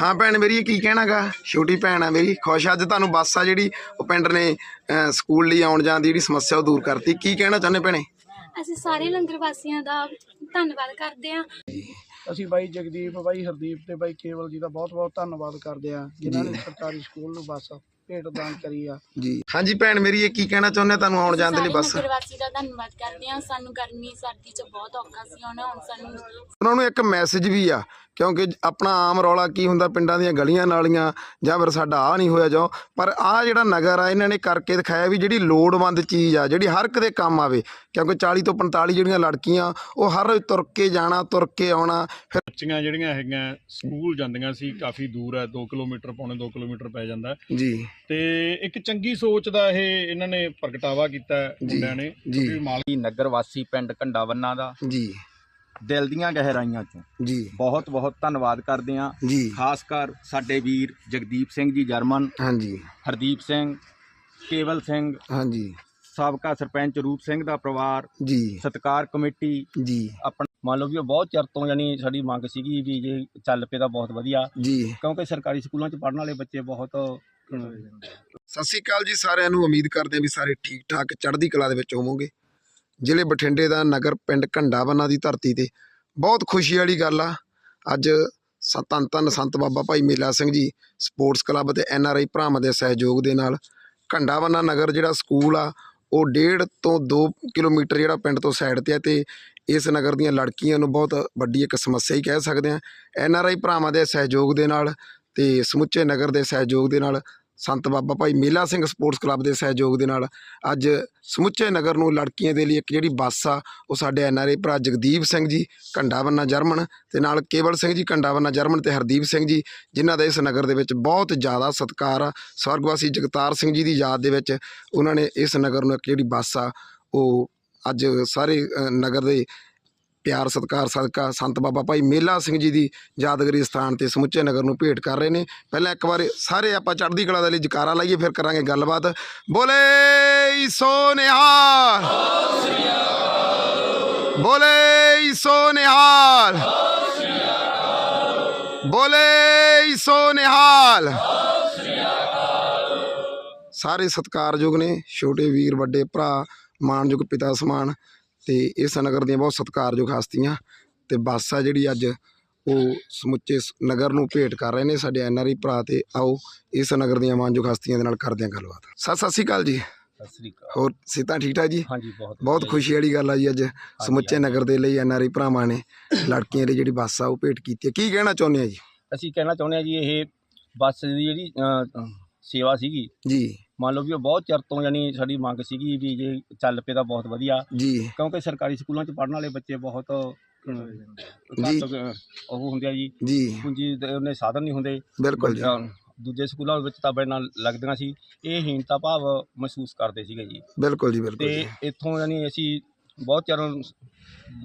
ਹਾਂ ਭੈਣ ਮੇਰੀ ਇਹ ਕੀ ਕਹਿਣਾਗਾ? ਛੋਟੀ ਭੈਣ ਆ ਮੇਰੀ ਖੁਸ਼ ਅੱਜ ਤੁਹਾਨੂੰ ਬੱਸ ਆ ਜਿਹੜੀ ਉਹ ਪਿੰਡ ਨੇ ਅਹ, ਸਕੂਲ ਲਈ ਆਉਣ ਜਾਣ ਦੀ ਜਿਹੜੀ ਸਮੱਸਿਆ ਉਹ ਦੂਰ ਕਰਤੀ। ਕੀ ਕਹਿਣਾ ਚਾਹੁੰਦੇ ਭੈਣੇ? ਅਸੀਂ ਸਾਰੇ ਲੰਗਰ ਵਾਸੀਆਂ ਦਾ ਧੰਨਵਾਦ ਕਰਦੇ ਹਾਂ। ਅਸੀਂ ਬਾਈ ਜਗਦੀਪ ਬਾਈ ਹਰਦੀਪ ਤੇ ਬਾਈ ਕੇਵਲ ਜੀ ਦਾ ਬਹੁਤ ਬਹੁਤ ਧੰਨਵਾਦ ਕਰਦੇ ਆ ਜਿਨ੍ਹਾਂ ਨੇ ਸਰਕਾਰੀ ਸਕੂਲ ਨੂੰ ਬੱਸ ਭੇਟ ਦਾਨ ਕਰੀ ਆ। ਜੀ। ਹਾਂਜੀ ਭੈਣ ਮੇਰੀ ਇਹ ਕੀ ਕਹਿਣਾ ਚਾਹੁੰਦੇ ਤੁਹਾਨੂੰ ਆਉਣ ਜਾਣ ਦੇ ਲਈ ਬੱਸ। ਲੰਗਰ ਵਾਸੀ ਦਾ ਧੰਨਵਾਦ ਕਰਦੇ ਹਾਂ। ਸਾਨੂੰ ਗਰਮੀ ਸਰਦੀ ਚ ਬਹੁਤ ਔਖਾ ਸੀ ਉਹਨਾਂ ਹੁਣ ਸਾਨੂੰ ਉਹਨਾਂ ਨੂੰ ਇੱਕ ਮੈਸੇਜ ਵੀ ਆ ਕਿਉਂਕਿ ਆਪਣਾ ਆਮ ਰੌਲਾ ਕੀ ਹੁੰਦਾ ਪਿੰਡਾਂ ਦੀਆਂ ਗਲੀਆਂ ਨਾਲੀਆਂ ਜਾਂ ਫਿਰ ਸਾਡਾ ਆ ਨਹੀਂ ਹੋਇਆ ਜੋ ਪਰ ਆ ਜਿਹੜਾ ਨਗਰ ਆ ਇਹਨਾਂ ਨੇ ਕਰਕੇ ਦਿਖਾਇਆ ਵੀ ਜਿਹੜੀ ਲੋੜਵੰਦ ਚੀਜ਼ ਆ ਜਿਹੜੀ ਹਰ ਇੱਕ ਦੇ ਕੰਮ ਆਵੇ ਕਿਉਂਕਿ 40 ਤੋਂ 45 ਜਿਹੜੀਆਂ ਲੜਕੀਆਂ ਉਹ ਹਰ ਰੋਜ਼ ਤੁਰ ਕੇ ਜਾਣਾ ਤੁਰ ਕੇ ਆਉਣਾ ਫਿਰ ਬੱਚੀਆਂ ਜਿਹੜੀਆਂ ਹੈਗੀਆਂ ਸਕੂਲ ਜਾਂਦੀਆਂ ਸੀ ਕਾਫੀ ਦੂਰ ਹੈ 2 ਕਿਲੋਮੀਟਰ ਪੌਣੇ 2 ਕਿਲੋਮੀਟਰ ਪੈ ਜਾਂਦਾ ਹੈ। ਜੀ। ਤੇ ਇੱਕ ਚੰਗੀ ਸੋਚ ਦਾ ਇਹ ਇਹਨਾਂ ਨੇ ਪ੍ਰਗਟਾਵਾ ਕੀਤਾ ਹੈ ਮੁੰਡਿਆਂ ਨੇ ਜੀ। ਕਿਉਂਕਿ ਮਾਲ ਜੀ ਨਗਰ ਵਾਸੀ ਪਿੰਡ ਘੰਡਾਵੰਨਾ ਦਾ। ਜੀ। ਦਿਲ ਦੀਆਂ ਗਹਿਰਾਈਆਂ ਚੋਂ। ਜੀ। ਬਹੁਤ ਬਹੁਤ ਧੰਨਵਾਦ ਕਰਦੇ ਹਾਂ। ਜੀ। ਖਾਸ ਕਰ ਸਾਡੇ ਵੀਰ ਜਗਦੀਪ ਸਿੰਘ ਜੀ ਜਰਮਨ ਹਾਂਜੀ। ਹਰਦੀਪ ਸਿੰਘ ਕੇਵਲ ਸਿੰਘ ਹਾਂਜੀ। ਸਾਬਕਾ ਸਰਪੰਚ ਰੂਪ ਸਿੰਘ ਦਾ ਪਰਿਵਾਰ ਜੀ। ਸਤਕਾਰ ਕਮੇਟੀ। ਜੀ। ਆਪਣਾ ਮੰਨ ਲਓ ਵੀ ਉਹ ਬਹੁਤ ਚਿਰ ਤੋਂ ਯਾਨੀ ਸਾਡੀ ਮੰਗ ਸੀਗੀ ਵੀ ਜੇ ਚੱਲ ਪਏ ਤਾਂ ਬਹੁਤ ਵਧੀਆ। ਜੀ। ਕਿਉਂਕਿ ਸਰਕਾਰੀ ਸਕੂਲਾਂ 'ਚ ਪੜ੍ਹਨ ਵਾਲੇ ਬੱਚੇ ਬਹੁਤ ਸਤਿ ਸ਼੍ਰੀ ਅਕਾਲ ਜੀ ਸਾਰਿਆਂ ਨੂੰ। ਉਮੀਦ ਕਰਦੇ ਹਾਂ ਵੀ ਸਾਰੇ ਠੀਕ ਠਾਕ ਚੜ੍ਹਦੀ ਕਲਾ ਦੇ ਵਿੱਚ ਹੋਵੋਗੇ। ਜ਼ਿਲ੍ਹੇ ਬਠਿੰਡੇ ਦਾ ਨਗਰ ਪਿੰਡ ਘੰਡਾਵੰਨਾ ਦੀ ਧਰਤੀ ਤੇ। ਬਹੁਤ ਖੁਸ਼ੀ ਵਾਲੀ ਗੱਲ ਆ। ਅੱਜ ਧੰਨ ਧੰਨ ਸੰਤ ਬਾਬਾ ਭਾਈ ਮੇਲਾ ਸਿੰਘ ਜੀ ਸਪੋਰਟਸ ਕਲੱਬ ਤੇ ਐਨ ਆਰ ਆਈ ਭਰਾਵਾਂ ਦੇ ਸਹਿਯੋਗ ਦੇ ਨਾਲ ਘੰਡਾਵੰਨਾ ਨਗਰ ਜਿਹੜਾ ਸਕੂਲ ਆ ਉਹ ਡੇਢ ਤੋਂ 2 ਕਿਲੋਮੀਟਰ ਜਿਹੜਾ ਪਿੰਡ ਤੋਂ ਸਾਈਡ ਤੇ ਆ ਤੇ ਇਸ ਨਗਰ ਦੀਆਂ ਲੜਕੀਆਂ ਨੂੰ ਬਹੁਤ ਵੱਡੀ ਇੱਕ ਸਮੱਸਿਆ ਹੀ ਕਹਿ ਸਕਦੇ ਆ ਐਨ ਆਰ ਆਈ ਭਰਾਵਾਂ ਦੇ ਸਹਿਯੋਗ ਦੇ ਨਾਲ ਤੇ ਸਮੁੱਚੇ ਨਗਰ ਦੇ ਸਹਿਯੋਗ ਦੇ ਨਾਲ ਸੰਤ ਬਾਬਾ ਭਾਈ ਮੇਲਾ ਸਿੰਘ ਸਪੋਰਟਸ ਕਲੱਬ ਦੇ ਸਹਿਯੋਗ ਦੇ ਨਾਲ ਅੱਜ ਸਮੁੱਚੇ ਨਗਰ ਨੂੰ ਲੜਕੀਆਂ ਦੇ ਲਈ ਇੱਕ ਜਿਹੜੀ ਬੱਸ ਆ, ਉਹ ਸਾਡੇ ਐਨਆਰਏ ਭਰਾ ਜਗਦੀਪ ਸਿੰਘ ਜੀ ਕੰਡਾਵੰਨਾ ਜਰਮਨ ਤੇ ਨਾਲ ਕੇਵਲ ਸਿੰਘ ਜੀ ਕੰਡਾਵੰਨਾ ਜਰਮਨ ਤੇ ਹਰਦੀਪ ਸਿੰਘ ਜੀ, ਜਿਨ੍ਹਾਂ ਦਾ ਇਸ ਨਗਰ ਦੇ ਵਿੱਚ ਬਹੁਤ ਜ਼ਿਆਦਾ ਸਤਿਕਾਰ ਆ। ਸਵਰਗਵਾਸੀ ਜਗਤਾਰ ਸਿੰਘ ਜੀ ਦੀ ਯਾਦ ਦੇ ਵਿੱਚ ਉਹਨਾਂ ਨੇ ਇਸ ਨਗਰ ਨੂੰ ਇੱਕ ਜਿਹੜੀ ਬੱਸ ਆ, ਉਹ ਅੱਜ ਸਾਰੇ ਨਗਰ ਦੇ ਪਿਆਰ, ਸਤਿਕਾਰ, ਸਦਕਾ, ਸੰਤ ਬਾਬਾ ਭਾਈ ਮੇਲਾ ਸਿੰਘ ਜੀ ਦੀ ਯਾਦਗਾਰੀ ਸਥਾਨ ਤੇ ਸਮੁੱਚੇ ਨਗਰ ਨੂੰ ਭੇਟ ਕਰ ਰਹੇ ਨੇ। ਪਹਿਲਾਂ ਇੱਕ ਵਾਰ ਸਾਰੇ ਆਪਾਂ ਚੜ੍ਹਦੀ ਕਲਾ ਦੇ ਲਈ ਜਕਾਰਾ ਲਾਈਏ, ਫਿਰ ਕਰਾਂਗੇ ਗੱਲਬਾਤ। ਬੋਲੇ ਸੋ ਨਿਹਾਲ! ਬੋਲੇ ਸੋ ਨਿਹਾਲ! ਬੋਲੇ ਸੋ ਨਿਹਾਲ! ਸਾਰੇ ਸਤਿਕਾਰਯੋਗ ਨੇ, ਛੋਟੇ ਵੀਰ, ਵੱਡੇ ਭਰਾ ਮਾਣਯੋਗ ਪਿਤਾ ਸਮਾਨ ਤੇ ਇਸ ਨਗਰ ਦੀਆਂ ਬਹੁਤ ਸਤਿਕਾਰਯੋਗ ਹਸਤੀਆਂ ਤੇ ਬੱਸ ਆ ਜਿਹੜੀ ਅੱਜ ਉਹ ਸਮੁੱਚੇ ਸ- ਨਗਰ ਨੂੰ ਭੇਟ ਕਰ ਰਹੇ ਨੇ ਸਾਡੇ ਐਨਆਰਆਈ ਭਰਾ ਤੇ ਆਓ ਇਸ ਨਗਰ ਦੀਆਂ ਮਾਣਯੋਗ ਹਸਤੀਆਂ ਦੇ ਨਾਲ ਕਰਦੇ ਹਾਂ ਗੱਲਬਾਤ। ਸਤਿ ਸਤਿ ਸ਼੍ਰੀ ਅਕਾਲ ਜੀ। ਸਤਿ ਸ੍ਰੀ ਅਕਾਲ। ਹੋਰ ਸਿਹਤਾਂ ਠੀਕ ਠਾਕ ਜੀ? ਹਾਂਜੀ ਬਹੁਤ ਬਹੁਤ ਵਧੀਆ। ਖੁਸ਼ੀ ਵਾਲੀ ਗੱਲ ਆ ਜੀ ਅੱਜ ਸਮੁੱਚੇ ਨਗਰ ਦੇ ਲਈ ਐਨਆਰਆਈ ਭਰਾਵਾਂ ਨੇ ਲੜਕੀਆਂ ਦੀ ਜਿਹੜੀ ਬੱਸ ਆ ਉਹ ਭੇਟ ਕੀਤੀ ਹੈ। ਕੀ ਕਹਿਣਾ ਚਾਹੁੰਦੇ ਆ ਜੀ? ਅਸੀਂ ਕਹਿਣਾ ਚਾਹੁੰਦੇ ਹਾਂ ਜੀ ਇਹ ਬੱਸ ਦੀ ਜਿਹੜੀ ਅ, ਸੇਵਾ ਸੀਗੀ ਜੀ। ਮੰਨ ਲਓ ਵੀ ਉਹ ਬਹੁਤ ਚਿਰ ਤੋਂ ਯਾਨੀ ਸਾਡੀ ਮੰਗ ਸੀਗੀ ਵੀ ਜੇ ਚੱਲ ਪਏ ਤਾਂ ਬਹੁਤ ਵਧੀਆ। ਜੀ। ਕਿਉਂਕਿ ਸਰਕਾਰੀ ਸਕੂਲਾਂ 'ਚ ਪੜ੍ਹਨ ਵਾਲੇ ਬੱਚੇ ਬਹੁਤ ਜੀ। ਉਹ ਹੁੰਦੇ ਆ ਜੀ। ਜੀ। ਪੂੰਜੀ ਦੇ ਉਹਨੇ ਸਾਧਨ ਨਹੀਂ ਹੁੰਦੇ। ਬਿਲਕੁਲ ਜੀ। ਦੂਜੇ ਸਕੂਲਾਂ ਵਿੱਚ ਤਾਂ ਬੜੇ ਨਾਲ ਲੱਗਦੀਆਂ ਸੀ। ਇਹ ਹੀਨਤਾ ਭਾਵ ਮਹਿਸੂਸ ਕਰਦੇ ਸੀਗੇ ਜੀ। ਬਿਲਕੁਲ ਜੀ ਬਿਲਕੁਲ ਤੇ ਇੱਥੋਂ ਯਾਨੀ ਅਸੀਂ ਬਹੁਤ ਚਿਰ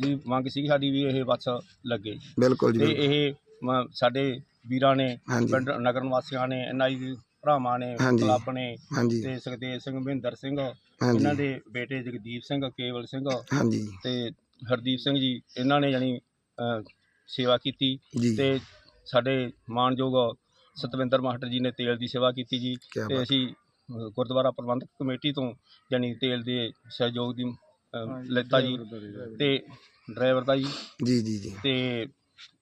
ਦੀ ਮੰਗ ਸੀ ਸਾਡੀ ਵੀ ਇਹ ਬੱਸ ਲੱਗੇ। ਬਿਲਕੁਲ ਜੀ ਤੇ। ਇਹ ਮ, ਸਾਡੇ ਵੀਰਾਂ ਨੇ ਹਾਂਜੀ। ਪਿੰਡ ਨਗਰ ਨਿਵਾਸੀਆਂ ਨੇ ਐਨਆਈ ਭਰਾਵਾਂ ਨੇ ਹਾਂਜੀ। ਕਲੱਬ ਨੇ ਹਾਂਜੀ। ਤੇ ਸੁਖਦੇਵ ਸਿੰਘ ਮਹਿੰਦਰ ਸਿੰਘ ਹਾਂਜੀ। ਇਹਨਾਂ ਦੇ ਬੇਟੇ ਜਗਦੀਪ ਸਿੰਘ ਕੇਵਲ ਸਿੰਘ ਹਾਂਜੀ। ਤੇ ਹਰਦੀਪ ਸਿੰਘ ਜੀ ਇਹਨਾਂ ਨੇ ਯਾਨੀ ਅ, ਸੇਵਾ ਕੀਤੀ ਜੀ। ਤੇ ਸਾਡੇ ਮਾਨਯੋਗ ਸਤਵਿੰਦਰ ਮਾਸਟਰ ਜੀ ਨੇ ਤੇਲ ਦੀ ਸੇਵਾ ਕੀਤੀ ਜੀ ਕਿਆ ਤੇ ਬਾਤ। ਅਸੀਂ ਅ, ਗੁਰਦੁਆਰਾ ਪ੍ਰਬੰਧਕ ਕਮੇਟੀ ਤੋਂ ਯਾਨੀ ਤੇਲ ਦੇ ਸਹਿਯੋਗ ਦੀ ਅ, ਲੈਤਾ ਜੀ ਤੇ ਡਰਾਈਵਰ ਦਾ ਜੀ। ਜੀ ਜੀ ਜੀ। ਤੇ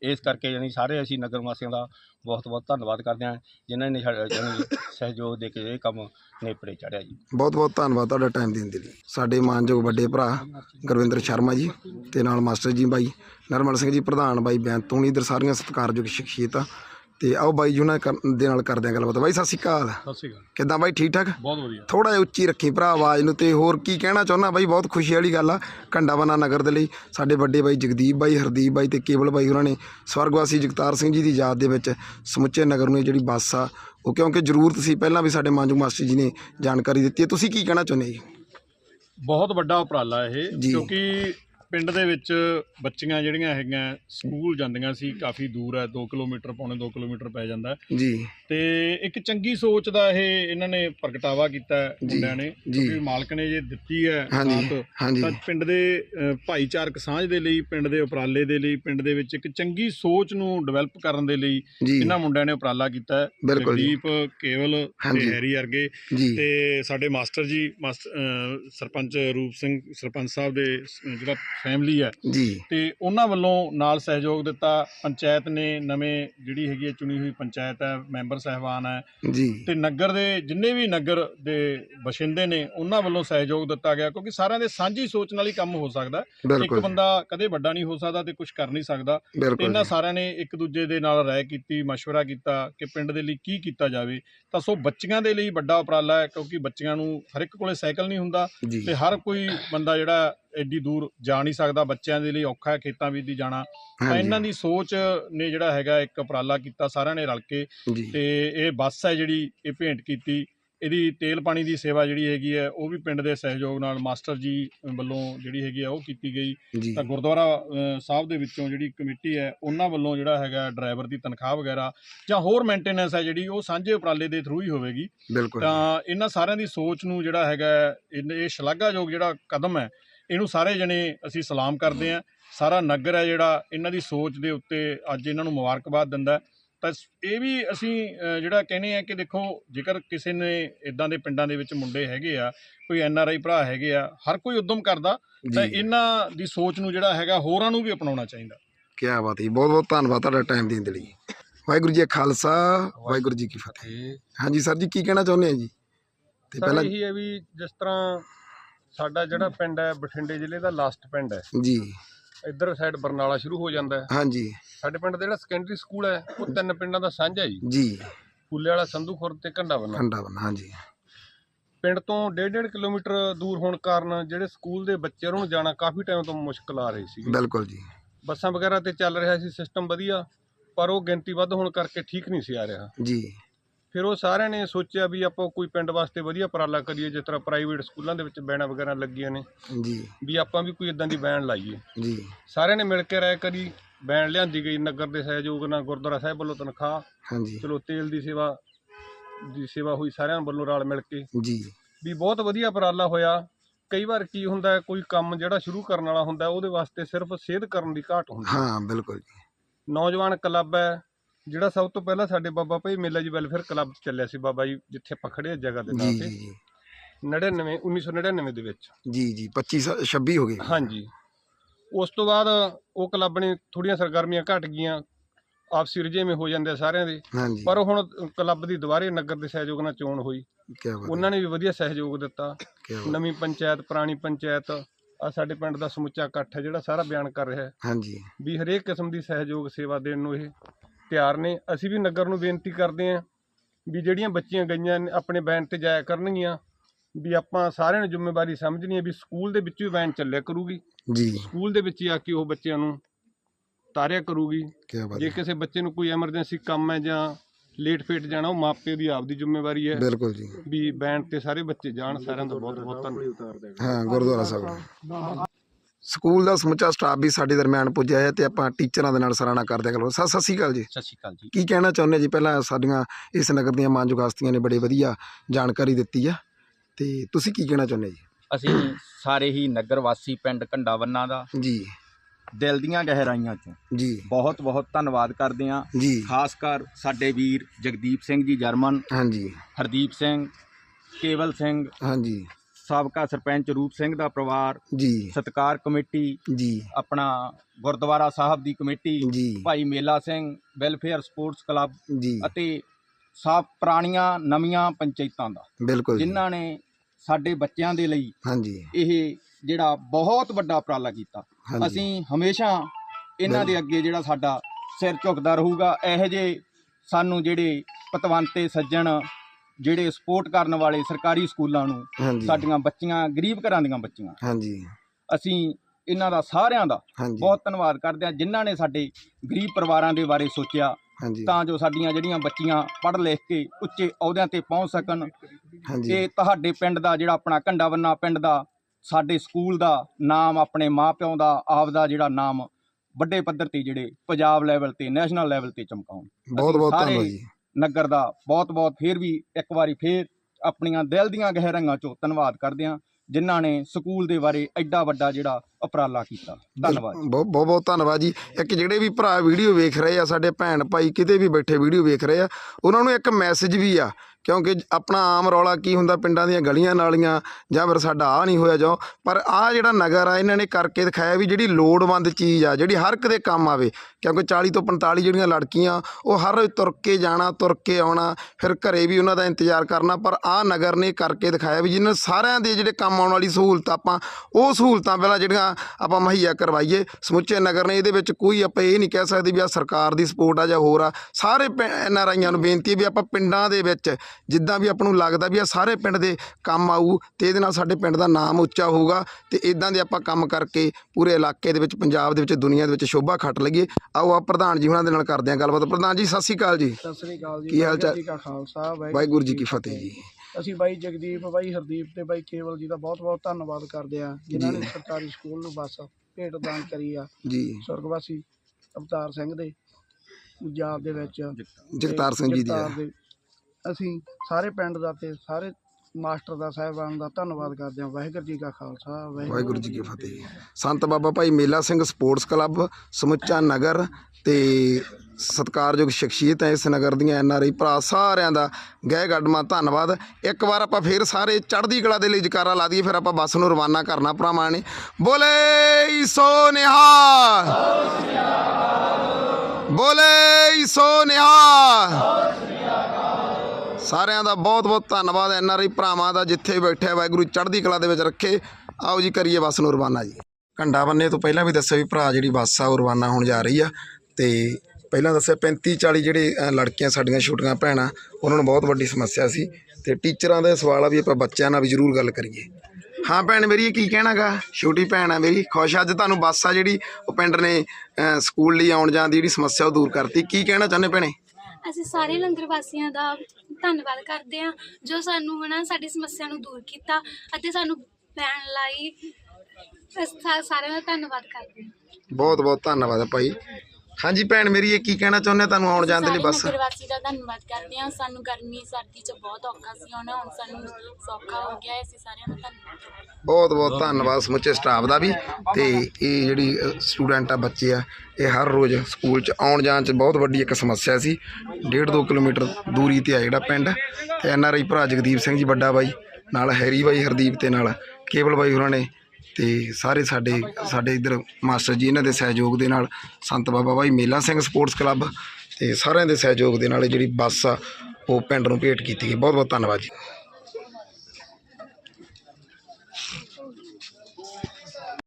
ਇਸ ਕਰਕੇ ਯਾਨੀ ਸਾਰੇ ਅਸੀਂ ਨਗਰ ਵਾਸੀਆਂ ਦਾ ਬਹੁਤ ਬਹੁਤ ਧੰਨਵਾਦ ਕਰਦੇ ਹਾਂ ਜਿਨ੍ਹਾਂ ਨੇ ਸਾਡਾ ਯਾਨੀ ਸਹਿਯੋਗ ਦੇ ਕੇ ਇਹ ਕੰਮ ਨੇਪਰੇ ਚੜਿਆ ਜੀ। ਬਹੁਤ ਬਹੁਤ ਧੰਨਵਾਦ ਤੁਹਾਡਾ ਟਾਈਮ ਦੇਣ ਦੇ ਲਈ। ਸਾਡੇ ਮਾਨਯੋਗ ਵੱਡੇ ਭਰਾ ਗੁਰਵਿੰਦਰ ਸ਼ਰਮਾ ਜੀ ਤੇ ਨਾਲ ਮਾਸਟਰ ਜੀ ਬਾਈ, ਨਰਮਲ ਸਿੰਘ ਜੀ, ਪ੍ਰਧਾਨ ਬਾਈ ਬੈਂਤੂਣੀ ਤੋਂ ਸਾਰੀਆਂ ਸਤਿਕਾਰਯੋਗ ਸ਼ਖਸੀਅਤਾਂ ਤੇ ਆਓ ਬਾਈ ਜੀ ਉਹਨਾਂ ਕਰ- ਦੇ ਨਾਲ ਕਰਦੇ ਹਾਂ ਗੱਲਬਾਤ। ਬਾਈ ਸਤਿ ਸ਼੍ਰੀ ਅਕਾਲ। ਸਤਿ ਸ਼੍ਰੀ ਅਕਾਲ। ਕਿੱਦਾਂ ਬਾਈ ਠੀਕ ਠਾਕ? ਬਹੁਤ ਵਧੀਆ। ਥੋੜਾ ਜਿਹਾ ਉੱਚੀ ਰੱਖੀ ਭਰਾ ਆਵਾਜ਼ ਨੂੰ ਤੇ ਹੋਰ ਕੀ ਕਹਿਣਾ ਚਾਹੁੰਦਾ ਬਾਈ? ਬਹੁਤ ਖੁਸ਼ੀ ਵਾਲੀ ਗੱਲ ਆ ਕੰਡਾਵਨਾ ਨਗਰ ਦੇ ਲਈ। ਸਾਡੇ ਵੱਡੇ ਬਾਈ ਜਗਦੀਪ ਬਾਈ ਹਰਦੀਪ ਬਾਈ ਤੇ ਕੇਵਲ ਬਾਈ ਉਹਨਾਂ ਨੇ ਸਵਰਗਵਾਸੀ ਜਗਤਾਰ ਸਿੰਘ ਜੀ ਦੀ ਯਾਦ ਦੇ ਵਿੱਚ ਸਮੁੱਚੇ ਨਗਰ ਨੂੰ ਇਹ ਜਿਹੜੀ ਬੱਸ ਆ ਉਹ ਕਿਉਂਕਿ ਜ਼ਰੂਰਤ ਸੀ ਪਹਿਲਾਂ ਵੀ ਸਾਡੇ ਮਾਨਜੂ ਮਾਸਟਰ ਜੀ ਨੇ ਜਾਣਕਾਰੀ ਦਿੱਤੀ ਹੈ। ਤੁਸੀਂ ਕੀ ਕਹਿਣਾ ਚਾਹੁੰਦੇ ਜੀ? ਬਹੁਤ ਵੱਡਾ ਉਪਰਾਲਾ ਇਹ ਜੀ। ਕਿਉਂਕਿ ਪਿੰਡ ਦੇ ਵਿੱਚ ਬੱਚੀਆਂ ਜਿਹੜੀਆਂ ਹੈਗੀਆਂ ਸਕੂਲ ਜਾਂਦੀਆਂ ਸੀ ਕਾਫੀ ਦੂਰ ਹੈ 2 ਕਿਲੋਮੀਟਰ ਪੌਣੇ 2 ਕਿਲੋਮੀਟਰ ਪੈ ਜਾਂਦਾ ਹੈ। ਜੀ। ਤੇ ਇੱਕ ਚੰਗੀ ਸੋਚ ਦਾ ਇਹ ਇਹਨਾਂ ਨੇ ਪ੍ਰਗਟਾਵਾ ਕੀਤਾ ਹੈ ਜੀ, ਮੁੰਡਿਆਂ ਨੇ ਜੀ। ਕਿਉਂਕਿ ਮਾਲਕ ਨੇ ਜੇ ਦਿੱਤੀ ਹੈ ਹਾਂਜੀ ਸਾਥ ਹਾਂਜੀ। ਤਾਂ ਪਿੰਡ ਦੇ ਅ, ਭਾਈਚਾਰਕ ਸਾਂਝ ਦੇ ਲਈ ਪਿੰਡ ਦੇ ਉਪਰਾਲੇ ਦੇ ਲਈ ਪਿੰਡ ਦੇ ਵਿੱਚ ਇੱਕ ਚੰਗੀ ਸੋਚ ਨੂੰ ਡਿਵੈਲਪ ਕਰਨ ਦੇ ਲਈ ਜੀ। ਇਹਨਾਂ ਮੁੰਡਿਆਂ ਨੇ ਉਪਰਾਲਾ ਕੀਤਾ ਹੈ। ਬਿਲਕੁਲ ਜੀ। ਜਗਦੀਪ ਕੇਵਲ ਹਾਂਜੀ। ਤੇ ਹੈਰੀ ਵਰਗੇ। ਜੀ। ਤੇ ਸਾਡੇ ਮਾਸਟਰ ਜੀ ਮਾਸ- ਅ, ਸਰਪੰਚ ਰੂਪ ਸਿੰਘ ਸਰਪੰਚ ਸਾਹਿਬ ਦੇ ਸ- ਜਿਹੜਾ ਫੈਮਿਲੀ ਹੈ ਜੀ ਤੇ ਉਹਨਾਂ ਵੱਲੋਂ ਨਾਲ ਸਹਿਯੋਗ ਦਿੱਤਾ ਪੰਚਾਇਤ ਨੇ ਨਵੇਂ ਜਿਹੜੀ ਹੈਗੀ ਹੈ ਚੁਣੀ ਹੋਈ ਪੰਚਾਇਤ ਹੈ ਮੈਂਬਰ ਸਹਿਬਾਨ ਹੈ ਜੀ ਤੇ ਨਗਰ ਦੇ ਜਿੰਨੇ ਵੀ ਨਗਰ ਦੇ ਬਸ਼ਿੰਦੇ ਨੇ ਉਹਨਾਂ ਵੱਲੋਂ ਸਹਿਯੋਗ ਦਿੱਤਾ ਗਿਆ ਕਿਉਂਕਿ ਸਾਰਿਆਂ ਦੇ ਸਾਂਝੀ ਸੋਚ ਨਾਲ ਹੀ ਕੰਮ ਹੋ ਸਕਦਾ ਹੈ। ਇੱਕ ਬਿਲਕੁਲ ਬੰਦਾ ਕਦੇ ਵੱਡਾ ਨਹੀਂ ਹੋ ਸਕਦਾ ਤੇ ਕੁਝ ਕਰ ਨਹੀਂ ਸਕਦਾ ਤੇ ਬਿਲਕੁਲ ਇਹਨਾਂ ਜੀ, ਸਾਰਿਆਂ ਨੇ ਇੱਕ ਦੂਜੇ ਦੇ ਨਾਲ ਰਾਏ ਕੀਤੀ مشورہ ਕੀਤਾ ਕਿ ਪਿੰਡ ਦੇ ਲਈ ਕੀ ਕੀਤਾ ਜਾਵੇ ਤਾਂ ਸੋ ਬੱਚੀਆਂ ਦੇ ਲਈ ਵੱਡਾ ਉਪਰਾਲਾ ਹੈ ਕਿਉਂਕਿ ਬੱਚੀਆਂ ਨੂੰ ਹਰ ਇੱਕ ਕੋਲੇ ਸਾਈਕਲ ਨਹੀਂ ਹੁੰਦਾ ਜੀ ਤੇ ਹਰ ਕੋਈ ਬੰਦਾ ਜਿਹੜਾ ਐਡੀ ਦੂਰ ਜਾ ਨਹੀਂ ਸਕਦਾ ਬੱਚਿਆਂ ਦੇ ਲਈ ਔਖਾ ਹੈ ਖੇਤਾਂ ਵਿੱਚ ਦੀ ਜਾਣਾ। ਤਾਂ ਇਹਨਾਂ ਦੀ ਸੋਚ ਨੇ ਜਿਹੜਾ ਹੈਗਾ ਇੱਕ ਉਪਰਾਲਾ ਕੀਤਾ ਸਾਰਿਆਂ ਨੇ ਰਲ ਕੇ। ਤੇ ਇਹ ਬੱਸ ਹੈ ਜਿਹੜੀ ਇਹ ਭੇਂਟ ਕੀਤੀ। ਇਹਦੀ ਤੇਲ ਪਾਣੀ ਦੀ ਸੇਵਾ ਜਿਹੜੀ ਹੈਗੀ ਹੈ ਉਹ ਵੀ ਪਿੰਡ ਦੇ ਸਹਿਯੋਗ ਨਾਲ ਮਾਸਟਰ ਜੀ ਵੱਲੋਂ ਜਿਹੜੀ ਹੈਗੀ ਆ ਉਹ ਕੀਤੀ ਗਈ। ਤਾਂ ਗੁਰਦੁਆਰਾ ਸਾਹਿਬ ਦੇ ਵਿੱਚੋਂ ਜਿਹੜੀ ਕਮੇਟੀ ਹੈ ਉਹਨਾਂ ਵੱਲੋਂ ਜਿਹੜਾ ਹੈਗਾ ਡਰਾਈਵਰ ਦੀ ਤਨਖਾਹ ਵਗੈਰਾ ਜਾਂ ਹੋਰ ਮੇਨਟੇਨੈਂਸ ਹੈ ਜਿਹੜੀ ਉਹ ਸਾਂਝੇ ਉਪਰਾਲੇ ਦੇ ਥਰੂ ਹੀ ਹੋਵੇਗੀ। ਤਾਂ ਇਹਨਾਂ ਸਾਰਿਆਂ ਦੀ ਸੋਚ ਨੂੰ ਜਿਹੜਾ ਹੈਗਾ ਇਹ ਸ਼ਲਾਘਾਯੋਗ ਜਿਹੜਾ ਕਦਮ ਹੈ ਇਹਨੂੰ ਸਾਰੇ ਜਣੇ ਅਸੀਂ ਸਲਾਮ ਕਰਦੇ ਹਾਂ। ਸਾਰਾ ਨਗਰ ਹੈ ਜਿਹੜਾ ਇਹਨਾਂ ਦੀ ਸੋਚ ਦੇ ਉੱਤੇ ਅੱਜ ਇਹਨਾਂ ਨੂੰ ਮੁਬਾਰਕਬਾਦ ਦਿੰਦਾ। ਤਾਂ ਇਹ ਵੀ ਅਸੀਂ ਜਿਹੜਾ ਕਹਿੰਦੇ ਆ ਕਿ ਦੇਖੋ ਜੇਕਰ ਕਿਸੇ ਨੇ ਇਦਾਂ ਦੇ ਪਿੰਡਾਂ ਦੇ ਵਿੱਚ ਮੁੰਡੇ ਹੈਗੇ ਆ ਕੋਈ ਐਨ ਆਰ ਆਈ ਭਰਾ ਹੈਗੇ ਆ ਹਰ ਕੋਈ ਉਦਮ ਕਰਦਾ ਤਾਂ ਇਹਨਾਂ ਦੀ ਸੋਚ ਨੂੰ ਜਿਹੜਾ ਹੈਗਾ ਹੋਰਾਂ ਨੂੰ ਵੀ ਅਪਣਾਉਣਾ ਚਾਹੀਦਾ। ਕੀ ਬਾਤ ਹੈ ਬਹੁਤ ਬਹੁਤ ਧੰਨਵਾਦ ਤੁਹਾਡਾ ਟਾਈਮ ਦੇਣ ਦੇ ਲਈ। ਵਾਹਿਗੁਰੂ ਜੀ ਖਾਲਸਾ ਵਾਹਿਗੁਰੂ ਜੀ ਕੀ ਫਤਿਹ। ਹਾਂਜੀ ਸਰ ਜੀ ਕੀ ਕਹਿਣਾ ਚਾਹੁੰਦੇ ਆ ਜੀ? ਤੇ ਪਹਿਲਾਂ ਇਹੀ ਹੈ ਵੀ ਜਿਸ ਤਰ੍ਹਾਂ ਸਾਡਾ ਜਿਹੜਾ ਪਿੰਡ ਹੈ ਬਠਿੰਡੇ ਜ਼ਿਲ੍ਹੇ ਦਾ ਲਾਸਟ ਪਿੰਡ ਹੈ। ਜੀ। ਇੱਧਰ ਸਾਈਡ ਬਰਨਾਲਾ ਸ਼ੁਰੂ ਹੋ ਜਾਂਦਾ ਹੈ। ਹਾਂਜੀ। ਸਾਡੇ ਪਿੰਡ ਦਾ ਜਿਹੜਾ ਸੈਕੰਡਰੀ ਸਕੂਲ ਹੈ ਉਹ ਤਿੰਨ ਪਿੰਡਾਂ ਦਾ ਸਾਂਝਾ ਜੀ। ਜੀ। ਫੂਲੇ ਵਾਲਾ ਸੰਧੂ ਖੁਰਦ ਤੇ ਘੰਡਾ ਬੰਨਾ ਖੰਡਾ ਬਨ ਹਾਂਜੀ। ਪਿੰਡ ਤੋਂ 1.5 ਕਿਲੋਮੀਟਰ ਦੂਰ ਹੋਣ ਕਾਰਨ ਜਿਹੜੇ ਸਕੂਲ ਦੇ ਬੱਚੇ ਉਹਨਾਂ ਨੂੰ ਜਾਣਾ ਕਾਫੀ ਟਾਈਮ ਤੋਂ ਮੁਸ਼ਕਲ ਆ ਰਹੀ ਸੀ ਬਿਲਕੁਲ ਜੀ। ਬੱਸਾਂ ਵਗੈਰਾ ਤੇ ਚੱਲ ਰਿਹਾ ਸੀ ਸਿਸਟਮ ਵਧੀਆ ਪਰ ਉਹ ਗਿਣਤੀ ਵੱਧ ਹੋਣ ਕਰਕੇ ਠੀਕ ਨਹੀਂ ਸੀ ਆ ਰਿਹਾ। ਜੀ। ਫਿਰ ਉਹ ਸਾਰਿਆਂ ਨੇ ਸੋਚਿਆ ਵੀ ਆਪਾਂ ਕੋਈ ਪਿੰਡ ਵਾਸਤੇ ਵਧੀਆ ਉਪਰਾਲਾ ਕਰੀਏ ਜਿਸ ਤਰ੍ਹਾਂ ਪ੍ਰਾਈਵੇਟ ਸਕੂਲਾਂ ਦੇ ਵਿੱਚ ਬੈਨਾਂ ਵਗੈਰਾ ਲੱਗੀਆਂ ਨੇ। ਜੀ। ਵੀ ਆਪਾਂ ਵੀ ਕੋਈ ਇਦਾਂ ਦੀ ਬੈਨ ਲਾਈਏ। ਜੀ। ਸਾਰਿਆਂ ਨੇ ਮਿਲ ਕੇ ਰਾਏ ਕਰੀ ਬੈਨ ਲਿਆਂਦੀ ਗਈ ਨਗਰ ਦੇ ਸਹਿਯੋਗ ਨਾਲ ਗੁਰਦੁਆਰਾ ਸਾਹਿਬ ਵੱਲੋਂ ਤਨਖਾਹ। ਹਾਂਜੀ। ਚਲੋ ਤੇਲ ਦੀ ਸੇਵਾ ਦੀ ਸੇਵਾ ਹੋਈ ਸਾਰਿਆਂ ਵੱਲੋਂ ਰਲ ਮਿਲ ਕੇ। ਜੀ। ਵੀ ਬਹੁਤ ਵਧੀਆ ਉਪਰਾਲਾ ਹੋਇਆ। ਕਈ ਵਾਰ ਕੀ ਹੁੰਦਾ ਕੋਈ ਕੰਮ ਜਿਹੜਾ ਸ਼ੁਰੂ ਕਰਨ ਵਾਲਾ ਹੁੰਦਾ ਉਹਦੇ ਵਾਸਤੇ ਸਿਰਫ ਸੇਧ ਕਰਨ ਦੀ ਘਾਟ ਹੁੰਦੀ। ਹਾਂ ਬਿਲਕੁਲ ਜੀ। ਨੌਜਵਾਨ ਕਲੱਬ ਹੈ ਜਿਹੜਾ ਸਭ ਤੋਂ ਪਹਿਲਾਂ ਸਾਡੇ ਬਾਬਾ ਭਾਈ ਮੇਲਾ ਜੀ ਵੈਲਫੇਅਰ ਕਲੱਬ ਚੱਲਿਆ ਸੀ ਬਾਬਾ ਜੀ ਜਿੱਥੇ ਆਪਾਂ ਖੜੇ ਜਗ੍ਹਾ ਦੇ ਨਾਂ ਤੇ। ਜੀ 99 1999 ਦੇ ਵਿੱਚ। ਜੀ ਜੀ 25 ਸ- 26 ਹੋ ਗਏ ਹਾਂਜੀ। ਉਸ ਤੋਂ ਬਾਅਦ ਉਹ ਕਲੱਬ ਨੇ ਥੋੜੀਆਂ ਸਰਗਰਮੀਆਂ ਘਟ ਗਈਆਂ ਆਪਸੀ ਰਜੇਵੇਂ ਹੋ ਜਾਂਦੇ ਸਾਰਿਆਂ ਦੇ। ਪਰ ਹੁਣ ਕਲੱਬ ਦੀ ਦੁਬਾਰੇ ਨਗਰ ਦੇ ਸਹਿਯੋਗ ਨਾਲ ਚੋਣ ਹੋਈ। ਉਹਨਾਂ ਨੇ ਵੀ ਵਧੀਆ ਸਹਿਯੋਗ ਦਿੱਤਾ। ਨਵੀਂ ਪੰਚਾਇਤ ਪੁਰਾਣੀ ਪੰਚਾਇਤ ਆ ਸਾਡੇ ਪਿੰਡ ਦਾ ਸਮੁੱਚਾ ਇਕੱਠ ਹੈ ਜਿਹੜਾ ਸਾਰਾ ਬਿਆਨ ਕਰ ਰਿਹਾ ਹੈ। ਹਾਂਜੀ। ਵੀ ਹਰੇਕ ਕਿਸਮ ਦੀ ਸਹਿਯੋਗ ਸੇਵਾ ਦੇਣ ਨੂੰ ਇਹ। ਤਿਆਰ ਨੇ। ਅਸੀਂ ਵੀ ਨਗਰ ਨੂੰ ਬੇਨਤੀ ਕਰਦੇ ਹਾਂ ਵੀ ਜਿਹੜੀਆਂ ਬੱਚੀਆਂ ਗਈਆਂ ਨੇ ਆਪਣੇ ਬੈਂਡ ਤੇ ਜਾਇਆ ਕਰਨਗੀਆਂ ਵੀ ਆਪਾਂ ਸਾਰਿਆਂ ਨੂੰ ਜ਼ਿੰਮੇਵਾਰੀ ਸਮਝਣੀ ਹੈ ਵੀ ਸਕੂਲ ਦੇ ਵਿੱਚ ਵੀ ਵੈਨ ਚੱਲਿਆ ਕਰੂਗੀ। ਜੀ। ਸਕੂਲ ਦੇ ਵਿੱਚ ਹੀ ਆ ਕੇ ਉਹ ਬੱਚਿਆਂ ਨੂੰ ਤਾਰਿਆ ਕਰੂਗੀ। ਕੀ ਬਾਤ ਜੇ ਕਿਸੇ ਬੱਚੇ ਨੂੰ ਕੋਈ ਐਮਰਜੈਂਸੀ ਕੰਮ ਹੈ ਜਾਂ ਲੇਟ ਫੇਟ ਜਾਣਾ ਉਹ ਮਾਪੇ ਦੀ ਆਪਦੀ ਜ਼ਿੰਮੇਵਾਰੀ ਹੈ ਬਿਲਕੁਲ ਜੀ। ਵੀ ਬੈਂਡ ਤੇ ਸਾਰੇ ਬੱਚੇ ਜਾਣ ਸਾਰਿਆਂ ਦਾ ਬਹੁਤ ਬਹੁਤ ਧੰਨਵਾਦ। ਹਾਂ ਗੁਰਦੁਆਰਾ ਸਾਹਿਬ। ਸਕੂਲ ਦਾ ਸਮੁੱਚਾ ਸਟਾਫ ਵੀ ਸਾਡੇ ਦਰਮਿਆਨ ਪੁੱਜਿਆ ਹੈ ਤੇ ਆਪਾਂ ਟੀਚਰਾਂ ਦੇ ਨਾਲ ਸਰਾਹਨਾ ਕਰਦੇ ਹਾਂ। ਗੱਲ ਸਤਿ ਸਤਿ ਸ਼੍ਰੀ ਅਕਾਲ ਜੀ। ਸਤਿ ਸ਼੍ਰੀ ਅਕਾਲ ਜੀ। ਕੀ ਕਹਿਣਾ ਚਾਹੁੰਦੇ ਜੀ? ਪਹਿਲਾਂ ਸਾਡੀਆਂ ਇਸ ਨਗਰ ਦੀਆਂ ਮਾਨਯੋਗ ਹਸਤੀਆਂ ਨੇ ਬੜੀ ਵਧੀਆ ਜਾਣਕਾਰੀ ਦਿੱਤੀ ਆ। ਤੇ ਤੁਸੀਂ ਕੀ ਕਹਿਣਾ ਚਾਹੁੰਦੇ ਜੀ? ਅਸੀਂ ਸਾਰੇ ਹੀ ਨਗਰ ਵਾਸੀ ਪਿੰਡ ਘੰਡਾਵੰਨਾ ਦਾ ਜੀ। ਦਿਲ ਦੀਆਂ ਗਹਿਰਾਈਆਂ ਚੋਂ ਜੀ। ਬਹੁਤ ਬਹੁਤ ਧੰਨਵਾਦ ਕਰਦੇ ਹਾਂ। ਜੀ। ਖਾਸ ਕਰ ਸਾਡੇ ਵੀਰ ਜਗਦੀਪ ਸਿੰਘ ਜੀ ਜਰਮਨ ਹਾਂਜੀ। ਹਰਦੀਪ ਸਿੰਘ ਕੇਵਲ ਸਿੰਘ ਹਾਂਜੀ। ਸਾਬਕਾ ਸਰਪੰਚ ਰੂਪ ਸਿੰਘ ਦਾ ਪਰਿਵਾਰ ਜੀ। ਸਤਕਾਰ ਕਮੇਟੀ ਜੀ। ਆਪਣਾ ਗੁਰਦੁਆਰਾ ਸਾਹਿਬ ਦੀ ਕਮੇਟੀ ਜੀ। ਭਾਈ ਮੇਲਾ ਸਿੰਘ ਵੈਲਫੇਅਰ ਸਪੋਰਟਸ ਕਲੱਬ ਜੀ। ਅਤੇ ਸਭ ਪੁਰਾਣੀਆਂ ਨਵੀਆਂ ਪੰਚਾਇਤਾਂ ਦਾ। ਬਿਲਕੁਲ ਜੀ। ਜਿਨ੍ਹਾਂ ਨੇ ਸਾਡੇ ਬੱਚਿਆਂ ਦੇ ਲਈ ਹਾਂਜੀ। ਇਹ ਜਿਹੜਾ ਬਹੁਤ ਵੱਡਾ ਉਪਰਾਲਾ ਕੀਤਾ। ਹਾਂਜੀ। ਅਸੀਂ ਹਮੇਸ਼ਾ ਇਹਨਾਂ ਦੇ ਅੱਗੇ ਜਿਹੜਾ ਸਾਡਾ ਸਿਰ ਝੁਕਦਾ ਰਹੂਗਾ। ਇਹੋ ਜਿਹੇ ਸਾਨੂੰ ਜਿਹੜੇ ਪਤਵੰਤੇ ਸੱਜਣ ਜਿਹੜੇ ਸਪੋਰਟ ਕਰਨ ਵਾਲੇ ਸਰਕਾਰੀ ਸਕੂਲਾਂ ਨੂੰ ਸਾਡੀਆਂ ਬੱਚੀਆਂ ਗਰੀਬ ਘਰਾਂ ਦੀਆਂ ਬੱਚੀਆਂ। ਹਾਂਜੀ। ਅਸੀਂ ਇਹਨਾਂ ਦਾ ਸਾਰਿਆਂ ਦਾ ਬਹੁਤ ਧੰਨਵਾਦ ਕਰਦੇ ਹਾਂ ਜਿਨ੍ਹਾਂ ਨੇ ਸਾਡੇ ਗਰੀਬ ਪਰਿਵਾਰਾਂ ਦੇ ਬਾਰੇ ਸੋਚਿਆ। ਤਾਂ ਜੋ ਸਾਡੀਆਂ ਜਿਹੜੀਆਂ ਬੱਚੀਆਂ ਪੜ੍ਹ ਲਿਖ ਕੇ ਉੱਚੇ ਅਹੁਦਿਆਂ ਤੇ ਪਹੁੰਚ ਸਕਣ। ਤੇ ਤੁਹਾਡੇ ਪਿੰਡ ਦਾ ਜਿਹੜਾ ਆਪਣਾ ਘੰਡਾਵੰਨਾ ਪਿੰਡ ਦਾ ਸਾਡੇ ਸਕੂਲ ਦਾ ਨਾਮ ਆਪਣੇ ਮਾਪਿਆਂ ਦਾ ਆਪ ਦਾ ਜਿਹੜਾ ਨਾਮ ਵੱਡੇ ਪੱਧਰ ਤੇ ਜਿਹੜੇ ਪੰਜਾਬ ਲੈਵਲ ਤੇ ਨੈਸ਼ਨਲ ਲੈਵਲ ਤੇ ਚਮਕਾਉਣ। ਬਹੁਤ ਬਹੁਤ ਧੰਨਵਾਦ ਜੀ। ਨਗਰ ਦਾ ਬਹੁਤ ਬਹੁਤ ਫੇਰ ਵੀ ਇੱਕ ਵਾਰੀ ਫੇਰ ਆਪਣੀਆਂ ਦਿਲ ਦੀਆਂ ਗਹਿਰਾਈਆਂ ਚੋਂ ਧੰਨਵਾਦ ਕਰਦੇ ਹਾਂ, ਜਿਨ੍ਹਾਂ ਨੇ ਸਕੂਲ ਦੇ ਬਾਰੇ ਐਡਾ ਵੱਡਾ ਜਿਹੜਾ ਉਪਰਾਲਾ ਕੀਤਾ। ਧੰਨਵਾਦ ਬਹੁਤ ਬਹੁਤ ਬਹੁਤ ਧੰਨਵਾਦ ਜੀ। ਇੱਕ ਜਿਹੜੇ ਵੀ ਭਰਾ ਵੀਡੀਓ ਵੇਖ ਰਹੇ ਆ, ਸਾਡੇ ਭੈਣ ਭਾਈ ਕਿਤੇ ਵੀ ਬੈਠੇ ਵੀਡੀਓ ਵੇਖ ਰਹੇ ਆ, ਉਹਨਾਂ ਨੂੰ ਇੱਕ ਮੈਸੇਜ ਵੀ ਆ, ਕਿਉਂਕਿ ਆਪਣਾ ਆਮ ਰੌਲਾ ਕੀ ਹੁੰਦਾ ਪਿੰਡਾਂ ਦੀਆਂ ਗਲੀਆਂ ਨਾਲੀਆਂ, ਜਾਂ ਫਿਰ ਸਾਡਾ ਆ ਨਹੀਂ ਹੋਇਆ ਜੋ ਪਰ ਆ ਜਿਹੜਾ ਨਗਰ ਆ, ਇਹਨਾਂ ਨੇ ਕਰਕੇ ਦਿਖਾਇਆ ਵੀ ਜਿਹੜੀ ਲੋੜਵੰਦ ਚੀਜ਼ ਆ, ਜਿਹੜੀ ਹਰ ਇੱਕ ਦੇ ਕੰਮ ਆਵੇ, ਕਿਉਂਕਿ 40 ਤੋਂ 45 ਜਿਹੜੀਆਂ ਲੜਕੀਆਂ, ਉਹ ਹਰ ਰੋਜ਼ ਤੁਰ ਕੇ ਜਾਣਾ, ਤੁਰ ਕੇ ਆਉਣਾ, ਫਿਰ ਘਰੇ ਵੀ ਉਹਨਾਂ ਦਾ ਇੰਤਜ਼ਾਰ ਕਰਨਾ, ਪਰ ਆ ਨਗਰ ਨੇ ਕਰਕੇ ਦਿਖਾਇਆ ਵੀ ਜਿਹਨਾਂ ਸਾਰਿਆਂ ਦੇ ਜਿਹੜੇ ਕੰਮ ਆਉਣ ਵਾਲੀ ਸਹੂਲਤ ਆਪਾਂ, ਉਹ ਸਹੂਲਤਾਂ ਪਹਿਲਾਂ ਜਿਹੜੀਆਂ ਆਪਾਂ ਮੁਹੱਈਆ ਕਰਵਾਈਏ। ਸਮੁੱਚੇ ਨਗਰ ਨੇ ਇਹਦੇ ਵਿੱਚ ਕੋਈ ਆਪਾਂ ਇਹ ਨਹੀਂ ਕਹਿ ਸਕਦੇ ਵੀ ਆ ਸਰਕਾਰ ਦੀ ਸਪੋਰਟ ਆ ਜਾਂ ਹੋਰ ਆ। ਸਾਰੇ ਐਨ ਆਰ ਆਈਆਂ ਨੂੰ ਬੇਨਤੀ ਹੈ ਵੀ ਆਪਾਂ ਪਿੰਡਾਂ ਦੇ ਵਿੱਚ ਜਿੱਦਾਂ ਵੀ ਆਪਾਂ ਨੂੰ ਲੱਗਦਾ ਵੀ ਆ ਸਾਰੇ ਪਿੰਡ ਦੇ ਕੰਮ ਆਊ ਤੇ ਇਹਦੇ ਨਾਲ ਸਾਡੇ ਪਿੰਡ ਦਾ ਨਾਮ ਉੱਚਾ ਹੋਊਗਾ ਤੇ ਇਦਾਂ ਦੇ ਆਪਾਂ ਕੰਮ ਕਰਕੇ ਪੂਰੇ ਇਲਾਕੇ ਦੇ ਵਿੱਚ ਪੰਜਾਬ ਦੇ ਵਿੱਚ ਦੁਨੀਆ ਦੇ ਵਿੱਚ ਸ਼ੋਭਾ ਖੱਟ ਲਈਏ। ਆਓ ਆ ਪ੍ਰਧਾਨ ਜੀ ਹੁਣਾਂ ਦੇ ਨਾਲ ਕਰਦੇ ਹਾਂ ਗੱਲਬਾਤ। ਪ੍ਰਧਾਨ ਜੀ ਸਤਿ ਸ਼੍ਰੀ ਅਕਾਲ ਜੀ। ਸਤਿ ਸ੍ਰੀ ਅਕਾਲ ਜੀ ਕੀ ਹਾਲ ਚਾਲ? ਜੀ ਕਾ ਖਾਲਸਾ ਵਾਹਿਗੁਰੂ ਜੀ ਕੀ ਫਤਿਹ ਜੀ। ਅਸੀਂ ਬਾਈ ਜਗਦੀਪ ਬਾਈ ਹਰਦੀਪ ਤੇ ਬਾਈ ਕੇਵਲ ਜੀ ਦਾ ਬਹੁਤ ਬਹੁਤ ਧੰਨਵਾਦ ਕਰਦੇ ਆ ਜਿਨ੍ਹਾਂ ਨੇ ਸਰਕਾਰੀ ਸਕੂਲ ਨੂੰ ਬੱਸ ਭੇਟ ਦਾਨ ਕਰੀ ਆ। ਜੀ। ਸੁਰਗਵਾਸੀ ਅਵਤਾਰ ਸਿੰਘ ਦੇ ਯਾਦ ਦੇ ਵਿੱਚ ਜਗਤਾਰ ਸਿੰਘ ਜੀ ਦੇ ਅਸੀਂ ਸਾਰੇ ਪਿੰਡ ਦਾ ਤੇ ਸਾਰੇ ਮਾਸਟਰ ਦਾ ਸਾਹਿਬਾਨ ਦਾ ਧੰਨਵਾਦ ਕਰਦੇ ਹਾਂ। ਵਾਹਿਗੁਰੂ ਜੀ ਕਾ ਖਾਲਸਾ ਵਾਹਿਗੁਰੂ ਜੀ ਕੀ ਫਤਿਹ। ਸੰਤ ਬਾਬਾ ਭਾਈ ਮੇਲਾ ਸਿੰਘ ਸਪੋਰਟਸ ਕਲੱਬ ਸਮੁੱਚਾ ਨਗਰ ਤੇ ਸਤਿਕਾਰਯੋਗ ਸ਼ਖਸੀਅਤ ਹੈ ਇਸ ਨਗਰ ਦੀਆਂ ਐਨ ਆਰ ਆਈ ਭਰਾ ਸਾਰਿਆਂ ਦਾ ਗਹਿ ਗੱਡਮਾ ਧੰਨਵਾਦ। ਇੱਕ ਵਾਰ ਆਪਾਂ ਫੇਰ ਸਾਰੇ ਚੜ੍ਹਦੀ ਕਲਾ ਦੇ ਲਈ ਜਕਾਰਾ ਲਾ ਦਈਏ ਫਿਰ ਆਪਾਂ ਬੱਸ ਨੂੰ ਰਵਾਨਾ ਕਰਨਾ ਭਰਾਵਾਂ ਨੇ। ਬੋਲੇ ਸੋ ਨਿਹਾਲ! ਬੋਲੇ ਸੋ ਨਿਹਾਲ! ਸਾਰਿਆਂ ਦਾ ਬਹੁਤ ਬਹੁਤ ਧੰਨਵਾਦ ਐਨ ਆਰ ਆਈ ਭਰਾਵਾਂ ਦਾ ਜਿੱਥੇ ਬੈਠੇ ਵਾਹਿਗੁਰੂ ਚੜ੍ਹਦੀ ਕਲਾ ਦੇ ਵਿੱਚ ਰੱਖੇ। ਆਓ ਜੀ ਕਰੀਏ ਬੱਸ ਨੂੰ ਰਵਾਨਾ ਜੀ। ਘੰਟਾ ਬੰਨੇ ਤੋਂ ਪਹਿਲਾਂ ਵੀ ਦੱਸਿਆ ਵੀ ਭਰਾ ਜਿਹੜੀ ਬੱਸ ਆ ਉਹ ਰਵਾਨਾ ਹੋਣ ਜਾ ਰਹੀ ਆ। ਤੇ ਪਹਿਲਾਂ ਦੱਸਿਆ 35 40 ਜਿਹੜੇ ਲੜਕੀਆਂ ਸਾਡੀਆਂ, ਛੋਟੀਆਂ ਭੈਣਾਂ, ਉਹਨਾਂ ਨੂੰ ਬਹੁਤ ਵੱਡੀ ਸਮੱਸਿਆ ਸੀ। ਤੇ ਟੀਚਰਾਂ ਦਾ ਸਵਾਲ ਆ ਵੀ ਆਪਾਂ ਬੱਚਿਆਂ ਨਾਲ ਵੀ ਜ਼ਰੂਰ ਗੱਲ ਕਰੀਏ। ਹਾਂ ਭੈਣ ਮੇਰੀ, ਇਹ ਕੀ ਕਹਿਣਾਗਾ? ਛੋਟੀ ਭੈਣ ਆ ਮੇਰੀ, ਖੁਸ਼ ਅੱਜ ਤੁਹਾਨੂੰ ਬੱਸ ਆ ਜਿਹੜੀ, ਉਹ ਪਿੰਡ ਨੇ ਸਕੂਲ ਲਈ ਆਉਣ ਜਾਣ ਦੀ ਜਿਹੜੀ ਸਮੱਸਿਆ ਉਹ ਦੂਰ ਕਰਤੀ। ਕੀ ਕਹਿਣਾ ਚਾਹੁੰਦੇ ਭੈਣੇ? ਅਸੀਂ ਸਾਰੇ ਲੰਗਰ ਵਾਸੀਆਂ ਦਾ ਧੰਨਵਾਦ ਕਰਦੇ ਹਾਂ ਜੋ ਸਾਨੂੰ ਹਨਾ ਸਾਡੀ ਸਮੱਸਿਆ ਨੂੰ ਦੂਰ ਕੀਤਾ ਅਤੇ ਸਾਨੂੰ ਪੈਣ ਲਈ। ਸਾਰਿਆਂ ਦਾ ਧੰਨਵਾਦ ਕਰਦੇ ਹਾਂ। ਬਹੁਤ ਬਹੁਤ ਧੰਨਵਾਦ ਭਾਈ। ਹਾਂਜੀ ਭੈਣ ਮੇਰੀ ਇਹ ਕੀ ਕਹਿਣਾ ਚਾਹੁੰਦੇ ਤੁਹਾਨੂੰ ਆਉਣ ਜਾਣ ਦੇ ਲਈ ਬੱਸ? ਦਾ ਧੰਨਵਾਦ ਕਰਦੇ ਹਾਂ। ਸਾਨੂੰ ਗਰਮੀ ਸਰਦੀ ਚ ਬਹੁਤ ਔਖਾ ਸੀ ਆਉਣਾ ਹੁਣ ਸਾਨੂੰ ਸੌਖਾ ਹੋ ਗਿਆ ਹੈ। ਅਸੀਂ ਸਾਰਿਆਂ ਦਾ ਧੰਨਵਾਦ ਕਰਦੇ ਹਾਂ। ਬਹੁਤ ਬਹੁਤ ਧੰਨਵਾਦ ਸਮੁੱਚੇ ਸਟਾਫ ਦਾ ਵੀ। ਤੇ ਇਹ ਜਿਹੜੀ ਸਟੂਡੈਂਟ ਆ ਬੱਚੇ ਆ ਇਹ ਹਰ ਰੋਜ਼ ਸਕੂਲ ਚ ਆਉਣ ਜਾਣ ਚ ਬਹੁਤ ਵੱਡੀ ਇੱਕ ਸਮੱਸਿਆ ਸੀ। 1.5 ਕਿਲੋਮੀਟਰ ਦੂਰੀ ਤੇ ਆ ਜਿਹੜਾ ਪਿੰਡ। ਤੇ ਐਨ ਆਰ ਆਈ ਭਰਾ ਜਗਦੀਪ ਸਿੰਘ ਜੀ ਵੱਡਾ ਬਾਈ ਨਾਲ ਹੈਰੀ ਬਾਈ ਹਰਦੀਪ ਤੇ ਨਾਲ ਕੇਵਲ ਬਾਈ ਹੋਰਾਂ ਨੇ ਤੇ ਸਾਰੇ ਸਾਡੇ ਸਾਡੇ ਇਧਰ ਮਾਸਟਰ ਜੀ ਇਹਨਾਂ ਦੇ ਸਹਿਯੋਗ ਦੇ ਨਾਲ ਸੰਤ ਬਾਬਾ ਬਾਈ ਮੇਲਾ ਸਿੰਘ ਸਪੋਰਟਸ ਕਲੱਬ ਤੇ ਸਾਰਿਆਂ ਦੇ ਸਹਿਯੋਗ ਦੇ ਨਾਲ ਇਹ ਜਿਹੜੀ ਬੱਸ ਆ, ਉਹ ਪਿੰਡ ਨੂੰ ਭੇਟ ਕੀਤੀ ਗਈ। ਬਹੁਤ ਬਹੁਤ ਧੰਨਵਾਦ ਜੀ।